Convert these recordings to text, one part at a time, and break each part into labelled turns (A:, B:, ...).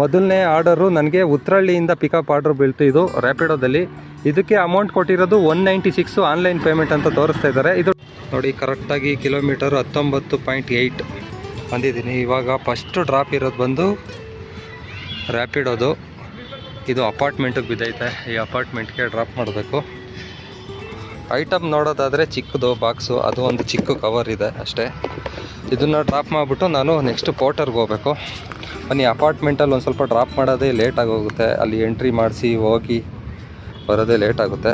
A: ಮೊದಲನೇ ಆರ್ಡರು ನನಗೆ ಉತ್ರಳ್ಳಿಯಿಂದ pickup order ಬೀಳ್ತು. ಇದು ರ್ಯಾಪಿಡೋದಲ್ಲಿ ಇದಕ್ಕೆ ಅಮೌಂಟ್ ಕೊಟ್ಟಿರೋದು one ninety six online payment ಅಂತ ತೋರಿಸ್ತಾ ಇದ್ದಾರೆ. ಇದು ನೋಡಿ ಕರೆಕ್ಟಾಗಿ ಕಿಲೋಮೀಟರ್ ಹತ್ತೊಂಬತ್ತು ಪಾಯಿಂಟ್ ಏಯ್ಟ್ ಬಂದಿದ್ದೀನಿ. ಇವಾಗ ಫಸ್ಟು ಡ್ರಾಪ್ ಇರೋದು ಬಂದು ರ್ಯಾಪಿಡೋದು ಇದು ಅಪಾರ್ಟ್ಮೆಂಟಿಗೆ ಬಿದ್ದೈತೆ. ಈ ಅಪಾರ್ಟ್ಮೆಂಟ್ಗೆ ಡ್ರಾಪ್ ಮಾಡಬೇಕು. ಐಟಮ್ ನೋಡೋದಾದರೆ ಚಿಕ್ಕದು ಬಾಕ್ಸು ಅದು ಒಂದು ಚಿಕ್ಕ ಕವರ್ ಇದೆ ಅಷ್ಟೇ. ಇದನ್ನು ಡ್ರಾಪ್ ಮಾಡಿಬಿಟ್ಟು ನಾನು ನೆಕ್ಸ್ಟ್ ಪೋರ್ಟರ್ಗೆ ಹೋಗಬೇಕು. ಬನ್ನಿ ಅಪಾರ್ಟ್ಮೆಂಟಲ್ಲಿ ಒಂದು ಸ್ವಲ್ಪ ಡ್ರಾಪ್ ಮಾಡೋದೇ ಲೇಟಾಗಿ ಹೋಗುತ್ತೆ ಅಲ್ಲಿ ಎಂಟ್ರಿ ಮಾಡಿಸಿ ಹೋಗಿ ಬರೋದೇ ಲೇಟ್ ಆಗುತ್ತೆ.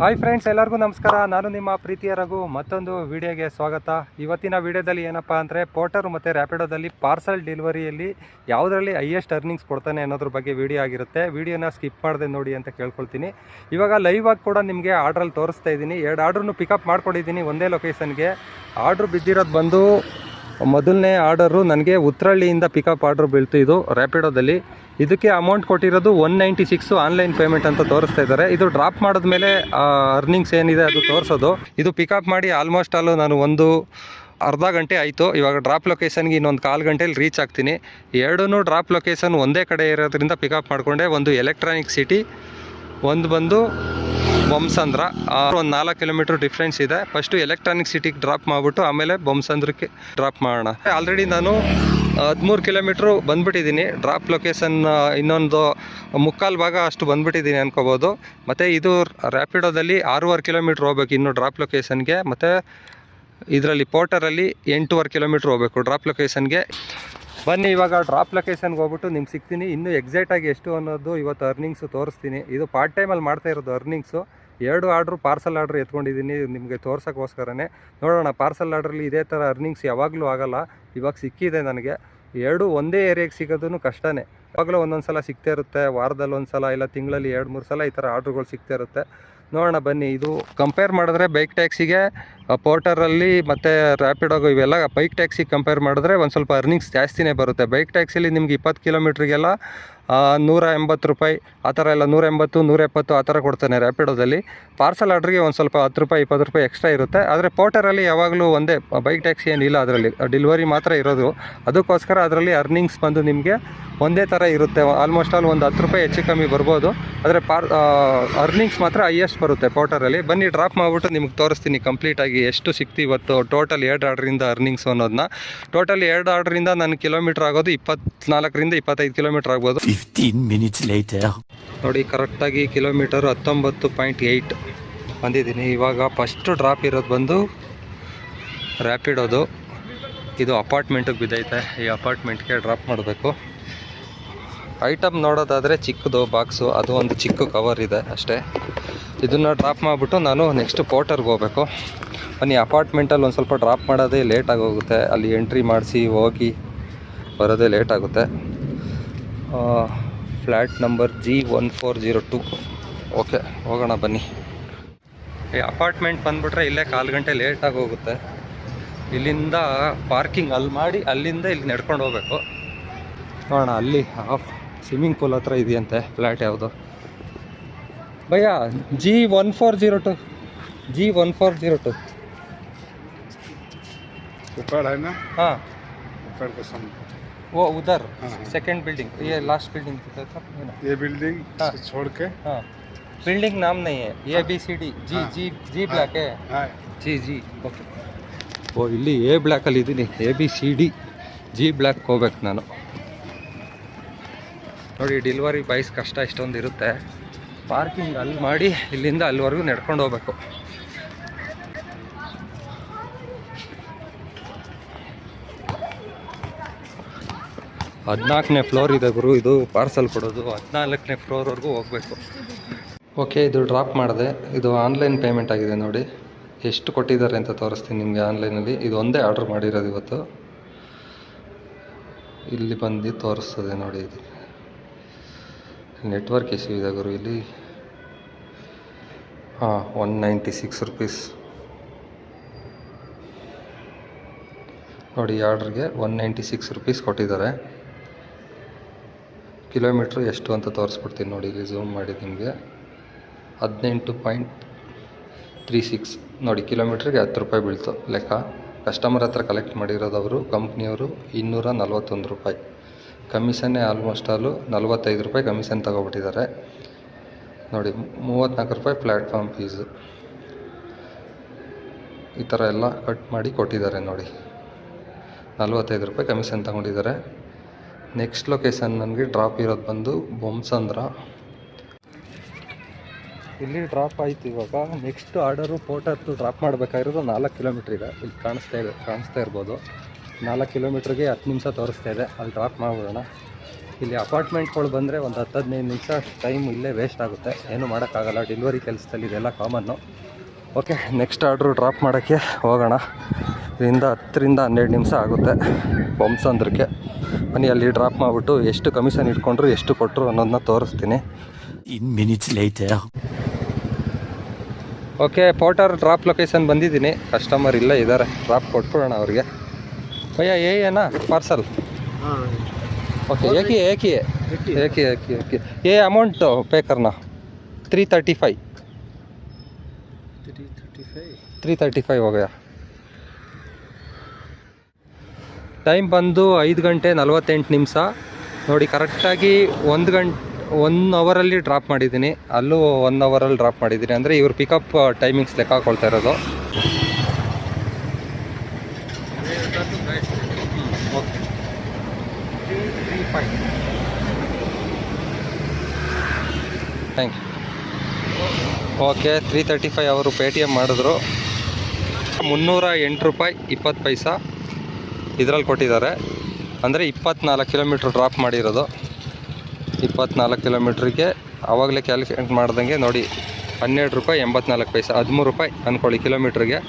A: ಹಾಯ್ ಫ್ರೆಂಡ್ಸ್ ಎಲ್ಲರಿಗೂ ನಮಸ್ಕಾರ. ನಾನು ನಿಮ್ಮ ಪ್ರೀತಿಯ ರಘು. ಮತ್ತೊಂದು ವಿಡಿಯೋಗೆ ಸ್ವಾಗತ. ಇವತ್ತಿನ ವಿಡಿಯೋದಲ್ಲಿ ಏನಪ್ಪ ಅಂದರೆ ಪೋರ್ಟರ್ ಮತ್ತು ರ್ಯಾಪಿಡೋದಲ್ಲಿ ಪಾರ್ಸಲ್ ಡೆಲಿವರಿಯಲ್ಲಿ ಯಾವುದರಲ್ಲಿ ಹೈಯೆಸ್ಟ್ ಅರ್ನಿಂಗ್ಸ್ ಕೊಡ್ತಾನೆ ಅನ್ನೋದ್ರ ಬಗ್ಗೆ ವಿಡಿಯೋ ಆಗಿರುತ್ತೆ. ವಿಡಿಯೋನ ಸ್ಕಿಪ್ ಮಾಡದೆ ನೋಡಿ ಅಂತ ಕೇಳ್ಕೊಳ್ತೀನಿ. ಇವಾಗ ಲೈವ್ ಆಗಿ ಕೂಡ ನಿಮಗೆ ಆರ್ಡ್ರಲ್ಲಿ ತೋರಿಸ್ತಾ ಇದ್ದೀನಿ. ಎರಡು ಆರ್ಡ್ರನ್ನು ಪಿಕಪ್ ಮಾಡ್ಕೊಂಡಿದ್ದೀನಿ ಒಂದೇ ಲೊಕೇಶನ್ಗೆ ಆರ್ಡ್ರ್ ಬಿದ್ದಿರೋದು ಬಂದು ಮೊದಲನೇ ಆರ್ಡರು ನನಗೆ ಉತ್ರಳ್ಳಿಯಿಂದ ಪಿಕಪ್ ಆರ್ಡರ್ ಬೀಳ್ತು. ಇದು ರ್ಯಾಪಿಡೋದಲ್ಲಿ ಇದಕ್ಕೆ ಅಮೌಂಟ್ ಕೊಟ್ಟಿರೋದು one ninety six online payment ಅಂತ ತೋರಿಸ್ತಾ ಇದ್ದಾರೆ. ಇದು ಡ್ರಾಪ್ ಮಾಡಿದ್ಮೇಲೆ ಅರ್ನಿಂಗ್ಸ್ ಏನಿದೆ ಅದು ತೋರಿಸೋದು. ಇದು ಪಿಕಪ್ ಮಾಡಿ ಆಲ್ಮೋಸ್ಟ್ ಅಲ್ಲೂ ನಾನು ಒಂದು ಅರ್ಧ ಗಂಟೆ ಆಯಿತು. ಇವಾಗ ಡ್ರಾಪ್ ಲೊಕೇಶನ್ಗೆ ಇನ್ನೊಂದು ಕಾಲು ಗಂಟೆಲಿ ರೀಚ್ ಆಗ್ತೀನಿ. ಎರಡೂ ಡ್ರಾಪ್ ಲೊಕೇಶನ್ ಒಂದೇ ಕಡೆ ಇರೋದ್ರಿಂದ ಪಿಕಪ್ ಮಾಡಿಕೊಂಡೆ. ಒಂದು ಎಲೆಕ್ಟ್ರಾನಿಕ್ ಸಿಟಿ ಒಂದು ಬಂದು ಬೊಮ್ಸಂದ್ರ ಒಂದು ನಾಲ್ಕು ಕಿಲೋಮೀಟರ್ ಡಿಫ್ರೆನ್ಸ್ ಇದೆ. ಫಸ್ಟು ಎಲೆಕ್ಟ್ರಾನಿಕ್ ಸಿಟಿಗೆ ಡ್ರಾಪ್ ಮಾಡಿಬಿಟ್ಟು ಆಮೇಲೆ ಬೊಮ್ಸಂದ್ರಕ್ಕೆ ಡ್ರಾಪ್ ಮಾಡೋಣ. ಆಲ್ರೆಡಿ ನಾನು ಹದಿಮೂರು ಕಿಲೋಮೀಟ್ರು ಬಂದ್ಬಿಟ್ಟಿದ್ದೀನಿ. ಡ್ರಾಪ್ ಲೊಕೇಶನ್ ಇನ್ನೊಂದು ಮುಕ್ಕಾಲು ಭಾಗ ಅಷ್ಟು ಬಂದ್ಬಿಟ್ಟಿದ್ದೀನಿ ಅನ್ಕೋಬೋದು. ಮತ್ತು ಇದು ರ್ಯಾಪಿಡೋದಲ್ಲಿ ಆರೂವರೆ ಕಿಲೋಮೀಟ್ರ್ ಹೋಗ್ಬೇಕು ಇನ್ನು ಡ್ರಾಪ್ ಲೊಕೇಶನ್ಗೆ ಮತ್ತು ಇದರಲ್ಲಿ ಪೋರ್ಟರಲ್ಲಿ ಎಂಟೂವರೆ ಕಿಲೋಮೀಟ್ರ್ ಹೋಗ್ಬೇಕು ಡ್ರಾಪ್ ಲೊಕೇಶನ್ಗೆ ಬನ್ನಿ, ಇವಾಗ ಡ್ರಾಪ್ ಲೊಕೇಶನ್ಗೆ ಹೋಗ್ಬಿಟ್ಟು ನಿಮ್ಗೆ ಸಿಗ್ತೀನಿ. ಇನ್ನೂ ಎಕ್ಸಾಕ್ಟಾಗಿ ಎಷ್ಟು ಅನ್ನೋದು ಇವತ್ತು ಅರ್ನಿಂಗ್ಸು ತೋರಿಸ್ತೀನಿ. ಇದು ಪಾರ್ಟ್ ಟೈಮಲ್ಲಿ ಮಾಡ್ತಾ ಇರೋದು ಅರ್ನಿಂಗ್ಸು ಎರಡು ಆರ್ಡ್ರು ಪಾರ್ಸಲ್ ಆರ್ಡ್ರ್ ಎತ್ಕೊಂಡಿದ್ದೀನಿ, ನಿಮಗೆ ತೋರ್ಸೋಕ್ಕೋಸ್ಕರನೇ. ನೋಡೋಣ, ಪಾರ್ಸಲ್ ಆರ್ಡ್ರಲ್ಲಿ ಇದೇ ಥರ ಅರ್ನಿಂಗ್ಸ್ ಯಾವಾಗಲೂ ಆಗೋಲ್ಲ. ಇವಾಗ ಸಿಕ್ಕಿದೆ ನನಗೆ. ಎರಡು ಒಂದೇ ಏರಿಯಾಗೆ ಸಿಗೋದೂ ಕಷ್ಟನೇ. ಯಾವಾಗಲೂ ಒಂದೊಂದು ಸಲ ಸಿಗ್ತಾ ಇರುತ್ತೆ, ವಾರದಲ್ಲಿ ಒಂದು ಸಲ ಇಲ್ಲ ತಿಂಗಳಲ್ಲಿ ಎರಡು, ಮೂರು ಸಲ ಈ ಥರ ಆರ್ಡ್ರ್ಗಳು ಸಿಗ್ತಾ ಇರುತ್ತೆ. ನೋಡೋಣ, ಬನ್ನಿ, ಇದು ಕಂಪೇರ್ ಮಾಡಿದ್ರೆ ಬೈಕ್ ಟ್ಯಾಕ್ಸಿಗೆ ಪೋರ್ಟರಲ್ಲಿ ಮತ್ತು ರ್ಯಾಪಿಡೋಗು ಇವೆಲ್ಲ ಬೈಕ್ ಟ್ಯಾಕ್ಸಿಗೆ ಕಂಪೇರ್ ಮಾಡಿದ್ರೆ ಒಂದು ಸ್ವಲ್ಪ ಅರ್ನಿಂಗ್ಸ್ ಜಾಸ್ತಿನೇ ಬರುತ್ತೆ. ಬೈಕ್ ಟ್ಯಾಕ್ಸಿಲಿ ನಿಮ್ಗೆ ಇಪ್ಪತ್ತು ಕಿಲೋಮೀಟ್ರಿಗೆಲ್ಲ ನೂರ ಎಂಬತ್ತು ರೂಪಾಯಿ, ಆ ಥರ ಎಲ್ಲ ನೂರ ಎಂಬತ್ತು, ನೂರ ಎಪ್ಪತ್ತು ಆ ಥರ ಕೊಡ್ತಾನೆ ರ್ಯಾಪಿಡೋದಲ್ಲಿ ಪಾರ್ಸಲ್ ಆರ್ಡ್ರಿಗೆ ಒಂದು ಸ್ವಲ್ಪ ಹತ್ತು ರೂಪಾಯಿ, ಇಪ್ಪತ್ತು ರೂಪಾಯಿ ಎಕ್ಸ್ಟ್ರಾ ಇರುತ್ತೆ. ಆದರೆ ಪೋರ್ಟರಲ್ಲಿ ಯಾವಾಗಲೂ ಒಂದೇ ಬೈಕ್ ಟ್ಯಾಕ್ಸಿ ಏನಿಲ್ಲ ಅದರಲ್ಲಿ. ಡೆಲಿವರಿ ಮಾತ್ರ ಇರೋದು. ಅದಕ್ಕೋಸ್ಕರ ಅದರಲ್ಲಿ ಅರ್ನಿಂಗ್ಸ್ ಬಂದು ನಿಮಗೆ ಒಂದೇ ಥರ ಇರುತ್ತೆ. ಆಲ್ಮೋಸ್ಟ್ ಆಲ್ ಒಂದು ಹತ್ತು ರೂಪಾಯಿ ಹೆಚ್ಚು ಕಮ್ಮಿ ಬರ್ಬೋದು. ಆದರೆ ಪಾರ್ ಅರ್ನಿಂಗ್ಸ್ ಮಾತ್ರ ಹೈಯೆಸ್ಟ್ ಬರುತ್ತೆ ಪೋರ್ಟರಲ್ಲಿ ಬನ್ನಿ ಡ್ರಾಪ್ ಮಾಡಿಬಿಟ್ಟು ನಿಮ್ಗೆ ತೋರಿಸ್ತೀನಿ ಕಂಪ್ಲೀಟಾಗಿ ಎಷ್ಟು ಸಿಕ್ತಿ ಇವತ್ತು ಟೋಟಲ್ ಎರಡು ಆರ್ಡ್ರಿಂದ ಅರ್ನಿಂಗ್ಸ್ ಅನ್ನೋದನ್ನ ಟೋಟಲ್ ಎರಡು ಆರ್ಡ್ರಿಂದ ನನ್ನ ಕಿಲೋಮೀಟ್ರ್ ಆಗೋದು ಇಪ್ಪತ್ನಾಲ್ಕರಿಂದ ಇಪ್ಪತ್ತೈದು ಕಿಲೋಮೀಟ್ರ್ ಆಗ್ಬೋದು.
B: 15 ಮಿನಿಟ್ಸ್ later.
A: ನೋಡಿ ಕರೆಕ್ಟಾಗಿ ಕಿಲೋಮೀಟರ್ ಹತ್ತೊಂಬತ್ತು ಪಾಯಿಂಟ್ ಏಯ್ಟ್ ಬಂದಿದ್ದೀನಿ. ಇವಾಗ ಫಸ್ಟು ಡ್ರಾಪ್ ಇರೋದು ಬಂದು ರ್ಯಾಪಿಡೋದು ಇದು ಅಪಾರ್ಟ್ಮೆಂಟಿಗೆ ಬಿದ್ದೈತೆ. ಈ ಅಪಾರ್ಟ್ಮೆಂಟ್ಗೆ ಡ್ರಾಪ್ ಮಾಡಬೇಕು. ಐಟಮ್ ನೋಡೋದಾದರೆ ಚಿಕ್ಕದು ಬಾಕ್ಸು ಅದು ಒಂದು ಚಿಕ್ಕ ಕವರ್ ಇದೆ ಅಷ್ಟೇ. ಇದನ್ನು ಡ್ರಾಪ್ ಮಾಡಿಬಿಟ್ಟು ನಾನು ನೆಕ್ಸ್ಟ್ ಪೋರ್ಟರ್ಗೆ ಹೋಗಬೇಕು. ಬನ್ನಿ ಅಪಾರ್ಟ್ಮೆಂಟಲ್ಲಿ ಒಂದು ಸ್ವಲ್ಪ ಡ್ರಾಪ್ ಮಾಡೋದೇ ಲೇಟಾಗಿ ಹೋಗುತ್ತೆ ಅಲ್ಲಿ ಎಂಟ್ರಿ ಮಾಡಿಸಿ ಹೋಗಿ ಬರೋದೇ ಲೇಟ್ ಆಗುತ್ತೆ. Flat number G one four zero two okay ಹೋಗೋಣ ಬನ್ನಿ. ಈ ಅಪಾರ್ಟ್ಮೆಂಟ್ ಬಂದುಬಿಟ್ರೆ ಇಲ್ಲೇ ಕಾಲು ಗಂಟೆ ಲೇಟಾಗಿ ಹೋಗುತ್ತೆ. ಇಲ್ಲಿಂದ ಪಾರ್ಕಿಂಗ್ ಅಲ್ಲಿ ಮಾಡಿ ಅಲ್ಲಿಂದ ಇಲ್ಲಿ ನಡ್ಕೊಂಡು ಹೋಗಬೇಕು. ನೋಡೋಣ ಅಲ್ಲಿ ಹಾಫ್ ಸ್ವಿಮ್ಮಿಂಗ್ ಪೂಲ್ ಹತ್ರ ಇದೆಯಂತೆ ಫ್ಲ್ಯಾಟ್ ಯಾವುದು? Bhaiya G one four zero two G one four zero two
C: ಹಾಂ. है ना
A: हाँ
C: ऊपर के सामने
A: वो उधर
C: हाँ, हाँ।
A: सेकंड बिल्डिंग ये लास्ट बिल्डिंग
C: ये बिल्डिंग
A: हाँ।
C: से छोड़ के
A: हाँ बिल्डिंग नाम नहीं है ए बी सी डी जी
C: हाँ।
A: जी जी ब्लैक है
C: हाँ
A: ಜಿ ಜಿ ಓಕೆ ಓ ಇಲ್ಲಿ ಎ ಬ್ಲ್ಯಾಕಲ್ಲಿ ಇದ್ದೀನಿ A B C D G block ಹೋಗ್ಬೇಕು ನಾನು ನೋಡಿ ಡೆಲಿವರಿ ಬಾಯ್ಸ್ ಕಷ್ಟ ಇಷ್ಟೊಂದು ಇರುತ್ತೆ ಪಾರ್ಕಿಂಗ್ ಅಲ್ಲಿ ಮಾಡಿ ಇಲ್ಲಿಂದ ಅಲ್ಲಿವರೆಗೂ ನಡ್ಕೊಂಡು ಹೋಗ್ಬೇಕು ಹದಿನಾಲ್ಕನೇ ಫ್ಲೋರ್ ಇದೆ ಗುರು, ಇದು ಪಾರ್ಸಲ್ ಕೊಡೋದು. ಹದಿನಾಲ್ಕನೇ ಫ್ಲೋರ್ವರೆಗೂ ಹೋಗಬೇಕು. ಓಕೆ ಇದು ಡ್ರಾಪ್ ಮಾಡಿದೆ. ಇದು ಆನ್ಲೈನ್ ಪೇಮೆಂಟ್ ಆಗಿದೆ ನೋಡಿ. ಎಷ್ಟು ಕೊಟ್ಟಿದ್ದಾರೆ ಅಂತ ತೋರಿಸ್ತೀನಿ ನಿಮಗೆ ಆನ್ಲೈನಲ್ಲಿ ಇದು ಒಂದೇ ಆರ್ಡ್ರ್ ಮಾಡಿರೋದು ಇವತ್ತು. ಇಲ್ಲಿ ಬಂದು ತೋರಿಸ್ತದೆ ನೋಡಿ ಇದು. ನೆಟ್ವರ್ಕ್ ಇಶ್ಯೂ ಇದೆ ಗುರು ಇಲ್ಲಿ. ಹಾಂ ಒನ್ ನೈಂಟಿ ಸಿಕ್ಸ್ ರುಪೀಸ್ ನೋಡಿ ಆರ್ಡ್ರಿಗೆ ಒನ್ ನೈಂಟಿ ಸಿಕ್ಸ್ ರುಪೀಸ್ ಕೊಟ್ಟಿದ್ದಾರೆ. ಕಿಲೋಮೀಟ್ರ್ ಎಷ್ಟು ಅಂತ ತೋರಿಸ್ಬಿಡ್ತೀನಿ ನೋಡಿ, ಇಲ್ಲಿ ಝೂಮ್ ಮಾಡಿ ನಿಮಗೆ. ಹದಿನೆಂಟು ಪಾಯಿಂಟ್ ತ್ರೀ ಸಿಕ್ಸ್. ನೋಡಿ, ಕಿಲೋಮೀಟ್ರಿಗೆ ಹತ್ತು ರೂಪಾಯಿ ಬೀಳ್ತು ಲೆಕ್ಕ. ಕಸ್ಟಮರ್ ಹತ್ರ ಕಲೆಕ್ಟ್ ಮಾಡಿರೋದವರು ಕಂಪ್ನಿಯವರು ಇನ್ನೂರ ನಲ್ವತ್ತೊಂದು ರೂಪಾಯಿ. ಕಮಿಷನ್ನೇ ಆಲ್ಮೋಸ್ಟ್ ಆಲು ನಲ್ವತ್ತೈದು ರೂಪಾಯಿ ಕಮಿಷನ್ ತಗೊಬಿಟ್ಟಿದ್ದಾರೆ. ನೋಡಿ ಮೂವತ್ತ್ನಾಲ್ಕು ರೂಪಾಯಿ ಪ್ಲ್ಯಾಟ್ಫಾರ್ಮ್ ಫೀಸು ಈ ಥರ ಎಲ್ಲ ಕಟ್ ಮಾಡಿ ಕೊಟ್ಟಿದ್ದಾರೆ ನೋಡಿ. ನಲ್ವತ್ತೈದು ರೂಪಾಯಿ ಕಮಿಷನ್ ತಗೊಂಡಿದ್ದಾರೆ. ನೆಕ್ಸ್ಟ್ ಲೊಕೇಶನ್ ನನಗೆ ಡ್ರಾಪ್ ಇರೋದು ಬಂದು ಬೊಮ್ಸಂದ್ರ. ಇಲ್ಲಿ ಡ್ರಾಪ್ ಆಯ್ತು ಇವಾಗ. ನೆಕ್ಸ್ಟ್ ಆರ್ಡರು ಪೋರ್ಟರ್ದು ಡ್ರಾಪ್ ಮಾಡಬೇಕಾಗಿರೋದು ನಾಲ್ಕು ಕಿಲೋಮೀಟ್ರ್ ಇದೆ ಇಲ್ಲಿ ಕಾಣಿಸ್ತಾ ಇದೆ, ಕಾಣಿಸ್ತಾ ಇರ್ಬೋದು. ನಾಲ್ಕು ಕಿಲೋಮೀಟ್ರಿಗೆ ಹತ್ತು ನಿಮಿಷ ತೋರಿಸ್ತಾ ಇದೆ. ಅಲ್ಲಿ ಡ್ರಾಪ್ ಮಾಡ್ಬಿಡೋಣ. ಇಲ್ಲಿ ಅಪಾರ್ಟ್ಮೆಂಟ್ಗಳು ಬಂದರೆ ಒಂದು ಹತ್ತು ಹದಿನೈದು ನಿಮಿಷ ಟೈಮ್ ಇಲ್ಲೇ ವೇಸ್ಟ್ ಆಗುತ್ತೆ. ಏನು ಮಾಡೋಕ್ಕಾಗಲ್ಲ. ಡೆಲಿವರಿ ಕೆಲಸದಲ್ಲಿ ಇದೆಲ್ಲ common okay next order drop ಮಾಡೋಕ್ಕೆ ಹೋಗೋಣ. ಇದರಿಂದ ಹತ್ತರಿಂದ ಹನ್ನೆರಡು ನಿಮಿಷ ಆಗುತ್ತೆ ಬಂಪ್ಸಂದ್ರಕ್ಕೆ ಮನೆ ಅಲ್ಲಿ ಡ್ರಾಪ್ ಮಾಡಿಬಿಟ್ಟು ಎಷ್ಟು ಕಮಿಷನ್ ಇಟ್ಕೊಂಡ್ರು ಎಷ್ಟು ಕೊಟ್ಟರು ಅನ್ನೋದನ್ನ ತೋರಿಸ್ತೀನಿ.
B: ಇನ್ ಮಿನಿಟ್ಸ್ ಲೈಟ್
A: ಓಕೆ ಪೋಟರ್ ಡ್ರಾಪ್ ಲೊಕೇಶನ್ ಬಂದಿದ್ದೀನಿ. ಕಸ್ಟಮರ್ ಇಲ್ಲ ಇದ್ದಾರೆ. ಡ್ರಾಪ್ ಕೊಟ್ಬಿಡೋಣ ಅವ್ರಿಗೆ. ಅಯ್ಯ ಏನ ಪಾರ್ಸಲ್ ಓಕೆ ಏಕೆ ಏಕೆ? ಏಕೆ? ಏಕೆ ಏಕೆ ಏ amount ಪೇಕರ್ನ three thirty five three thirty five three thirty five ಹೋಗ್ಯಾ time ಬಂದು ಐದು ಗಂಟೆ ನಲವತ್ತೆಂಟು ನಿಮಿಷ ನೋಡಿ ಕರೆಕ್ಟಾಗಿ ಒಂದು ಗಂಟೆ ಒನ್ ಅವರಲ್ಲಿ ಡ್ರಾಪ್ ಮಾಡಿದ್ದೀನಿ ಅಲ್ಲೂ ಒನ್ ಅವರಲ್ಲಿ ಡ್ರಾಪ್ ಮಾಡಿದ್ದೀನಿ ಅಂದರೆ ಇವ್ರು ಪಿಕಪ್ ಟೈಮಿಂಗ್ಸ್ ಲೆಕ್ಕ ಹಾಕೊಳ್ತಾ ಇರೋದು thank you okay three thirty five ಅವರು ಪೇ ಟಿ ಎಂ ಮಾಡಿದ್ರು. ಮುನ್ನೂರ ಎಂಟು ರೂಪಾಯಿ ಇಪ್ಪತ್ತು ಪೈಸಾ ಇದರಲ್ಲಿ ಕೊಟ್ಟಿದ್ದಾರೆ. ಅಂದರೆ ಇಪ್ಪತ್ನಾಲ್ಕು ಕಿಲೋಮೀಟ್ರ್ ಡ್ರಾಪ್ ಮಾಡಿರೋದು. ಇಪ್ಪತ್ನಾಲ್ಕು ಕಿಲೋಮೀಟ್ರಿಗೆ ಆವಾಗಲೇ ಕ್ಯಾಲ್ಕುಲೇಟ್ ಮಾಡ್ದಂಗೆ ನೋಡಿ, ಹನ್ನೆರಡು ರೂಪಾಯಿ ಎಂಬತ್ನಾಲ್ಕು ಪೈಸೆ, ಹದಿಮೂರು ರೂಪಾಯಿ ಅಂದ್ಕೊಳ್ಳಿ ಕಿಲೋಮೀಟ್ರಿಗೆ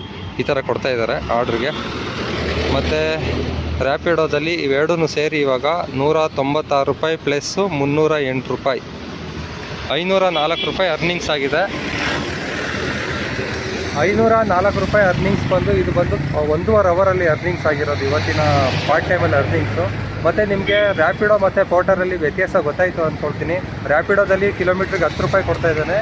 A: ಈ ಥರ ಕೊಡ್ತಾ ಇದ್ದಾರೆ ಆರ್ಡ್ರಿಗೆ. ಮತ್ತು ರ್ಯಾಪಿಡೋದಲ್ಲಿ ಇವೆರಡೂ ಸೇರಿ ಇವಾಗ ನೂರ ತೊಂಬತ್ತಾರು ರೂಪಾಯಿ ಪ್ಲಸ್ಸು ಮುನ್ನೂರ ಎಂಟು ರೂಪಾಯಿ. ಐನೂರ ನಾಲ್ಕು ರೂಪಾಯಿ ಅರ್ನಿಂಗ್ಸ್ ಆಗಿದೆ. ಐನೂರ ನಾಲ್ಕು ರೂಪಾಯಿ ಅರ್ನಿಂಗ್ಸ್ ಬಂದು, ಇದು ಬಂದು ಒಂದೂವರೆ ಅವರಲ್ಲಿ ಅರ್ನಿಂಗ್ಸ್ ಆಗಿರೋದು, ಇವತ್ತಿನ ಪಾರ್ಟ್ ಟೈಮಲ್ಲಿ ಅರ್ನಿಂಗ್ಸು ಮತ್ತು ನಿಮಗೆ ರ್ಯಾಪಿಡೋ ಮತ್ತು ಪೋಟರಲ್ಲಿ ವ್ಯತ್ಯಾಸ ಗೊತ್ತಾಯಿತು ಅಂದ್ಕೊಳ್ತೀನಿ ರ್ಯಾಪಿಡೋದಲ್ಲಿ ಕಿಲೋಮೀಟ್ರಿಗೆ ಹತ್ತು ರೂಪಾಯಿ ಕೊಡ್ತಾ ಇದ್ದಾನೆ.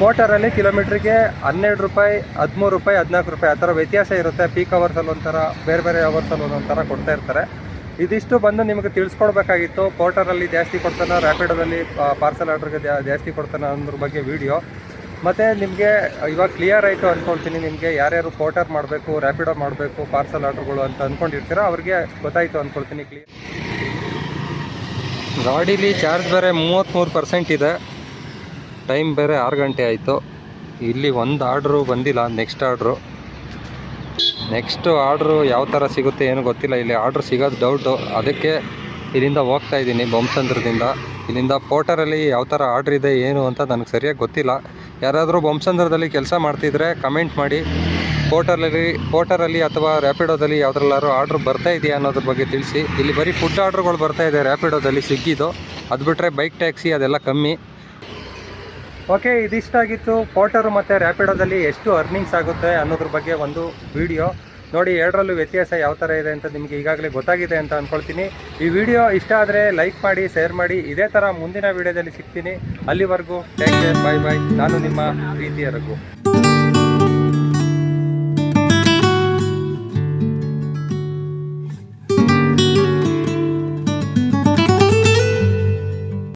A: ಪೋಟರಲ್ಲಿ ಕಿಲೋಮೀಟ್ರಿಗೆ ಹನ್ನೆರಡು ರೂಪಾಯಿ, ಹದಿಮೂರು ರೂಪಾಯಿ, ಹದಿನಾಲ್ಕು ರೂಪಾಯಿ, ಆ ಥರ ವ್ಯತ್ಯಾಸ ಇರುತ್ತೆ. ಪೀಕ್ ಅವರ್ಸಲ್ಲಿ ಒಂಥರ, ಬೇರೆ ಬೇರೆ ಅವರ್ಸಲ್ಲಿ ಒಂದೊಂಥರ ಥರ ಕೊಡ್ತಾ ಇರ್ತಾರೆ. ಇದಿಷ್ಟು ಬಂದು ನಿಮಗೆ ತಿಳಿಸ್ಕೊಡ್ಬೇಕಾಗಿತ್ತು. ಪೋರ್ಟರಲ್ಲಿ ಜಾಸ್ತಿ ಕೊಡ್ತಾನೆ ರ್ಯಾಪಿಡೋದಲ್ಲಿ ಪಾರ್ಸಲ್ ಆರ್ಡ್ರಿಗೆ ಜಾಸ್ತಿ ಕೊಡ್ತಾನೆ ಅನ್ನೋದ್ರ ಬಗ್ಗೆ ವಿಡಿಯೋ ಮತ್ತು ನಿಮಗೆ, ಇವಾಗ ಕ್ಲಿಯರ್ ಆಯಿತು ಅಂದ್ಕೊಳ್ತೀನಿ ನಿಮಗೆ ಯಾರ್ಯಾರು ಪೋರ್ಟರ್ ಮಾಡಬೇಕು ರ್ಯಾಪಿಡೋ ಮಾಡಬೇಕು ಪಾರ್ಸಲ್ ಆರ್ಡ್ರುಗಳು ಅಂತ ಅಂದ್ಕೊಂಡಿರ್ತೀರಾ ಅವ್ರಿಗೆ ಗೊತ್ತಾಯಿತು ಅಂದ್ಕೊಳ್ತೀನಿ ಕ್ಲಿಯರ್ ಗಾಡೀಲಿ ಚಾರ್ಜ್ ಬೇರೆ ಮೂವತ್ತ್ಮೂರು ಪರ್ಸೆಂಟ್ ಇದೆ. ಟೈಮ್ ಬೇರೆ ಆರು ಗಂಟೆ ಆಯಿತು. ಇಲ್ಲಿ ಒಂದು ಆರ್ಡ್ರು ಬಂದಿಲ್ಲ ನೆಕ್ಸ್ಟ್ ಆರ್ಡ್ರು ನೆಕ್ಸ್ಟ್ ಆರ್ಡ್ರು ಯಾವ ಥರ ಸಿಗುತ್ತೆ ಏನು ಗೊತ್ತಿಲ್ಲ, ಇಲ್ಲಿ ಆರ್ಡ್ರ್ ಸಿಗೋದು ಡೌಟು ಅದಕ್ಕೆ ಇಲ್ಲಿಂದ ಹೋಗ್ತಾ ಇದ್ದೀನಿ ಬೊಮ್ಸಂದ್ರದಿಂದ ಇಲ್ಲಿಂದ ಪೋರ್ಟರಲ್ಲಿ ಯಾವ ಥರ ಆರ್ಡ್ರ್ ಇದೆ, ಏನು ಅಂತ ನನಗೆ ಸರಿಯಾಗಿ ಗೊತ್ತಿಲ್ಲ. ಯಾರಾದರೂ ಬೊಮ್ಮಸಂದ್ರದಲ್ಲಿ ಕೆಲಸ ಮಾಡ್ತಿದ್ರೆ ಕಮೆಂಟ್ ಮಾಡಿ. ಹೋಟಲಲ್ಲಿ ಹೋಟಲಲ್ಲಿ ಅಥವಾ ರ್ಯಾಪಿಡೋದಲ್ಲಿ ಯಾವುದ್ರಲ್ಲಾದ್ರೂ ಆರ್ಡ್ರ್ ಬರ್ತಾ ಇದೆಯಾ ಅನ್ನೋದ್ರ ಬಗ್ಗೆ ತಿಳಿಸಿ. ಇಲ್ಲಿ ಬರೀ ಫುಡ್ ಆರ್ಡ್ರ್ಗಳು ಬರ್ತಾ ಇದೆ ರ್ಯಾಪಿಡೋದಲ್ಲಿ ಸ್ವಿಗ್ಗಿದು ಅದು ಬಿಟ್ಟರೆ ಬೈಕ್ ಟ್ಯಾಕ್ಸಿ ಅದೆಲ್ಲ ಕಮ್ಮಿ. ಓಕೆ ಇದಿಷ್ಟಾಗಿತ್ತು. ಪೋಟರು ಮತ್ತು ರ್ಯಾಪಿಡೋದಲ್ಲಿ ಎಷ್ಟು ಅರ್ನಿಂಗ್ಸ್ ಆಗುತ್ತೆ ಅನ್ನೋದ್ರ ಬಗ್ಗೆ ಒಂದು ವಿಡಿಯೋ ನೋಡಿ, ಎರಡರಲ್ಲೂ ವ್ಯತ್ಯಾಸ ಯಾವ ಥರ ಇದೆ ಅಂತ ನಿಮಗೆ ಈಗಾಗಲೇ ಗೊತ್ತಾಗಿದೆ ಅಂತ ಅಂದ್ಕೊಳ್ತೀನಿ ಈ ವಿಡಿಯೋ ಇಷ್ಟ ಆದರೆ ಲೈಕ್ ಮಾಡಿ, ಶೇರ್ ಮಾಡಿ. ಇದೇ ಥರ ಮುಂದಿನ ವಿಡಿಯೋದಲ್ಲಿ ಸಿಗ್ತೀನಿ. ಅಲ್ಲಿವರೆಗೂ ಟೇಕ್ ಕೇರ್ ಬಾಯ್ ಬಾಯ್ ನಾನು ನಿಮ್ಮ ಪ್ರೀತಿಯ ರಘು.